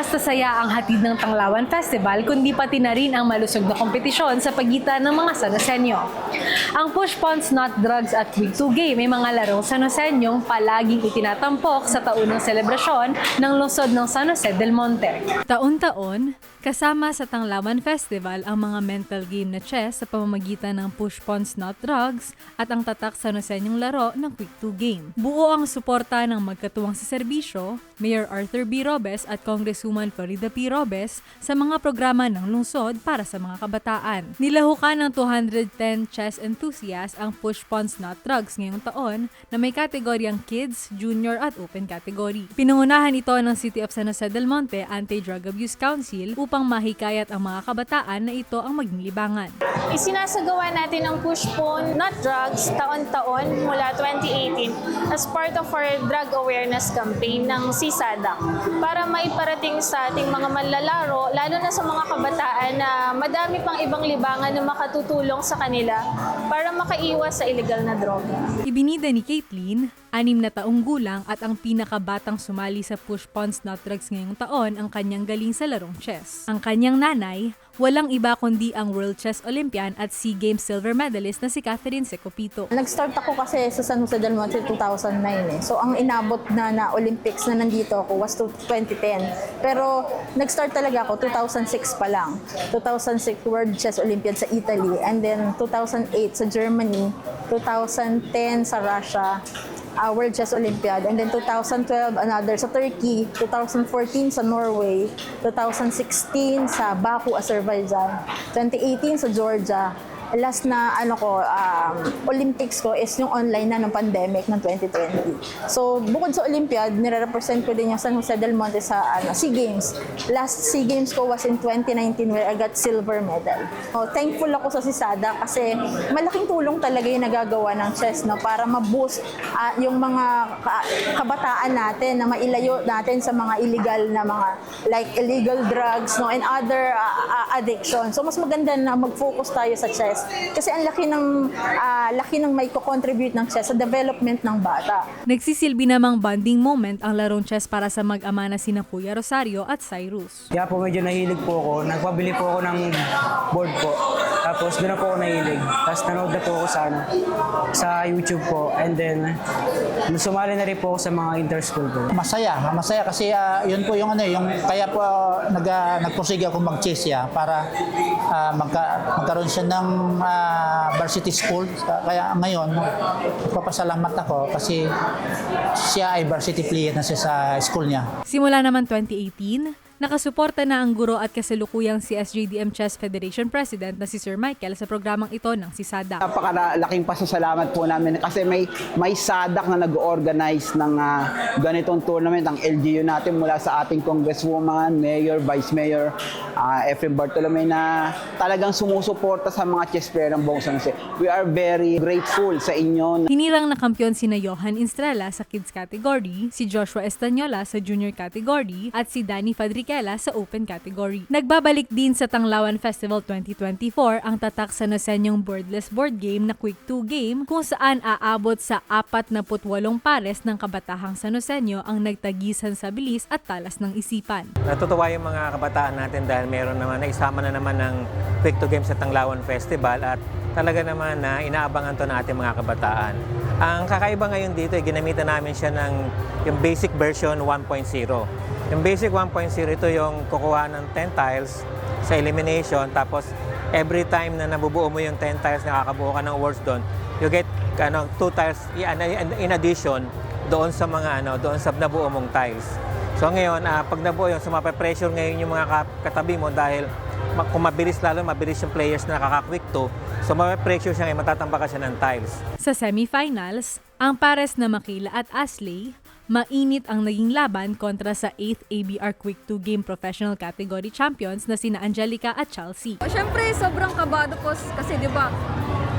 basta saya ang hatid ng Tanglawan Festival, kundi pati na rin ang malusog na kompetisyon sa pagitan ng mga Sanosenyo. Ang Push Pawns Not Drugs at Week 2 Game may mga larong Sanosenyong palaging itinatampok sa taunang selebrasyon ng lungsod ng San Jose del Monte. Taon-taon, kasama sa Tanglawan Festival ang mga mental game na chess sa pamamagitan ng Push Pawns Not Drugs at ang tatak Sanosenyong laro ng Quick 2 Game. Buo ang suporta ng magkatuwang sa serbisyo, Mayor Arthur B. Robes at Congresswoman Florida P. Robes sa mga programa ng lungsod para sa mga kabataan. Nilahukan ng 210 chess enthusiasts ang Push Pawns Not Drugs ngayong taon na may kategoryang Kids, Junior at Open category. Pinangunahan ito ng City of San Jose del Monte Anti-Drug Abuse Council upang mahikayat ang mga kabataan na ito ang maging libangan. Isinasagawa natin ang Push Pone Not Drugs taon-taon mula 2018 as part of our drug awareness campaign ng CSADAC para maiparating sa ating mga manlalaro, lalo na sa mga kabataan na madami pang ibang libangan na makatutulong sa kanila para makaiwas sa illegal na droga. Ibinida ni Caitlin, anim na taong gulang at ang pinakabatang sumali sa Push Pawns Not Drugs ngayong taon ang kanyang galing sa larong chess. Ang kanyang nanay, walang iba kundi ang World Chess Olympian at SEA Games silver medalist na si Catherine Secopito. Nag-start ako kasi sa San Jose del Monte 2009 eh. So ang inabot na na Olympics na nandito ako was to 2010. Pero nag-start talaga ako 2006 pa lang. 2006 World Chess Olympiad sa Italy and then 2008 sa Germany, 2010 sa Russia, uh, World Chess Olympiad and then 2012 another sa Turkey, 2014 sa Norway, 2016 sa Baku, Azerbaijan, 2018 sa Georgia, last na ano ko um, Olympics ko is yung online na ng pandemic ng 2020. So bukod sa Olympiad, nire-represent ko din yung San Jose del Monte sa ano, SEA Games. Last SEA Games ko was in 2019 where I got silver medal. Oh, thankful ako sa Sisada kasi malaking tulong talaga yung nagagawa ng chess no para ma-boost ah, yung mga ka- kabataan natin na mailayo natin sa mga illegal na mga like illegal drugs no and other ah, ah, addiction. So mas maganda na mag-focus tayo sa chess kasi ang laki ng ah, laki ng may contribute ng chess sa development ng bata. Nagsisilbi namang bonding moment ang larong chess para sa mag-ama na sina Kuya Rosario at Cyrus. Kaya po medyo nahilig po ako. Nagpabili po ako ng board po. Tapos doon na po ako nahilig. Tapos nanood na po ako sa, ano, sa YouTube po. And then, sumali na rin po ako sa mga inter-school po. Masaya, masaya kasi ah, yun po yung ano yung kaya po ah, nag uh, nagpursige ako mag-chess ya para ah, magka, magkaroon siya ng ah, varsity school kaya ngayon papasalamat ako kasi siya ay varsity player na siya sa school niya. Simula naman 2018, nakasuporta na ang guro at kasalukuyang si SJDM Chess Federation President na si Sir Michael sa programang ito ng Sisada. Napakalaking pasasalamat po namin kasi may may sadak na nag-organize ng ah, ganitong tournament ang LGU natin mula sa ating congresswoman, mayor, vice mayor, uh, Efrem Bartolome na talagang sumusuporta sa mga chess player ng buong Jose. We are very grateful sa inyo Hinirang na kampiyon sina Johan Estrella sa kids category, si Joshua Estanyola sa junior category, at si Danny Fadriquela sa open category. Nagbabalik din sa Tanglawan Festival 2024 ang tatak sa nasenyong boardless board game na Quick 2 game kung saan aabot sa 48 pares ng kabatahang Sanosenyo ang nagtagisan sa bilis at talas ng isipan. Natutuwa yung mga kabataan natin dahil meron naman, naisama na naman ng Quick to Game sa Tanglawan Festival at talaga naman na inaabangan to natin mga kabataan. Ang kakaiba ngayon dito, eh, ginamitan namin siya ng yung basic version 1.0. Yung basic 1.0, ito yung kukuha ng 10 tiles sa elimination, tapos every time na nabubuo mo yung 10 tiles, nakakabuo ka ng words doon, you get ano, 2 tiles in- in addition doon sa mga ano, doon sa nabuo mong tiles. So ngayon, ah, pag nabuo yun, so mape-pressure ngayon yung mga ka- katabi mo dahil kung mabilis lalo, mabilis yung players na nakaka-quick to, so mape-pressure siya ngayon, matatamba ka siya ng tiles. Sa semifinals, ang pares na Makila at Asley, mainit ang naging laban kontra sa 8th ABR Quick 2 Game Professional Category Champions na sina Angelica at Chelsea. Siyempre, sobrang kabado po kasi 'di ba?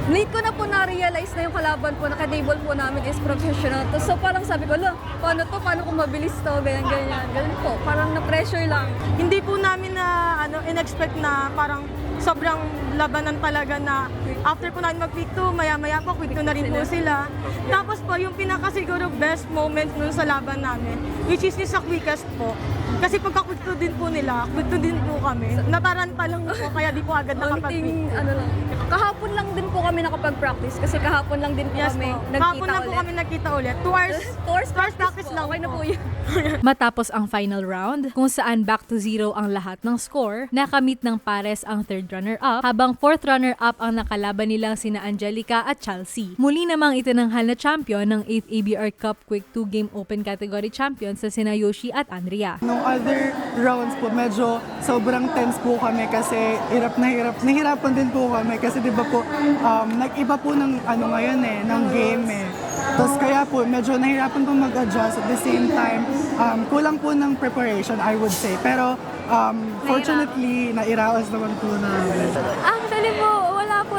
Late ko na po na-realize na yung kalaban po, naka-enable po namin is professional. To. So parang sabi ko, lo, paano to? Paano kung mabilis to? Ganyan, ganyan. Ganun po. Parang na-pressure lang. hindi po namin na ano in-expect na parang sobrang labanan talaga na after po namin mag-quick 2, maya-maya po quick 2 na rin po sila. Tapos po, yung pinaka siguro best moment nun sa laban namin, which is yung sa quickest po, Kasi pagka quick two din po nila, two din po kami. Nataranta lang po, kaya di po agad nakapag Konting, ano lang. Kahapon lang din po kami nakapag-practice kasi kahapon lang din po Yes kami po. nagkita Kahapon lang po ulit. kami nagkita ulit. Two hours, Two hours two hours practice po. lang Okay na po. po yun. Matapos ang final round, kung saan back to zero ang lahat ng score, nakamit ng pares ang third runner-up, habang fourth runner-up ang nakalaban nilang sina Angelica at Chelsea. Muli namang itinanghal na champion ng 8th ABR Cup Quick 2 Game Open Category champions sa sina Yoshi at Andrea. Nung other rounds po, medyo sobrang tense po kami kasi hirap na hirap. Nahirapan din po kami kasi di ba po, um, nag-iba po ng ano ngayon eh, ng game eh. Tapos kaya po, medyo nahirapan po mag-adjust at the same time, um, kulang po ng preparation, I would say. Pero um, fortunately, nairaos naman po namin. Actually po,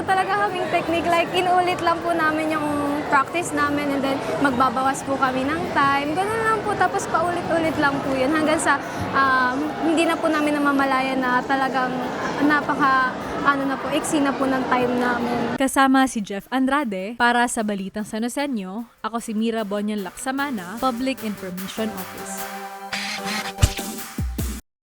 talaga kaming technique. Like, inulit lang po namin yung practice namin and then magbabawas po kami ng time. Ganun lang po. Tapos paulit-ulit lang po yun hanggang sa um, hindi na po namin namamalayan na talagang napaka ano na po, iksi na po ng time namin. Kasama si Jeff Andrade para sa Balitang Sanosenyo, ako si Mira Bonyan Laksamana, Public Information Office.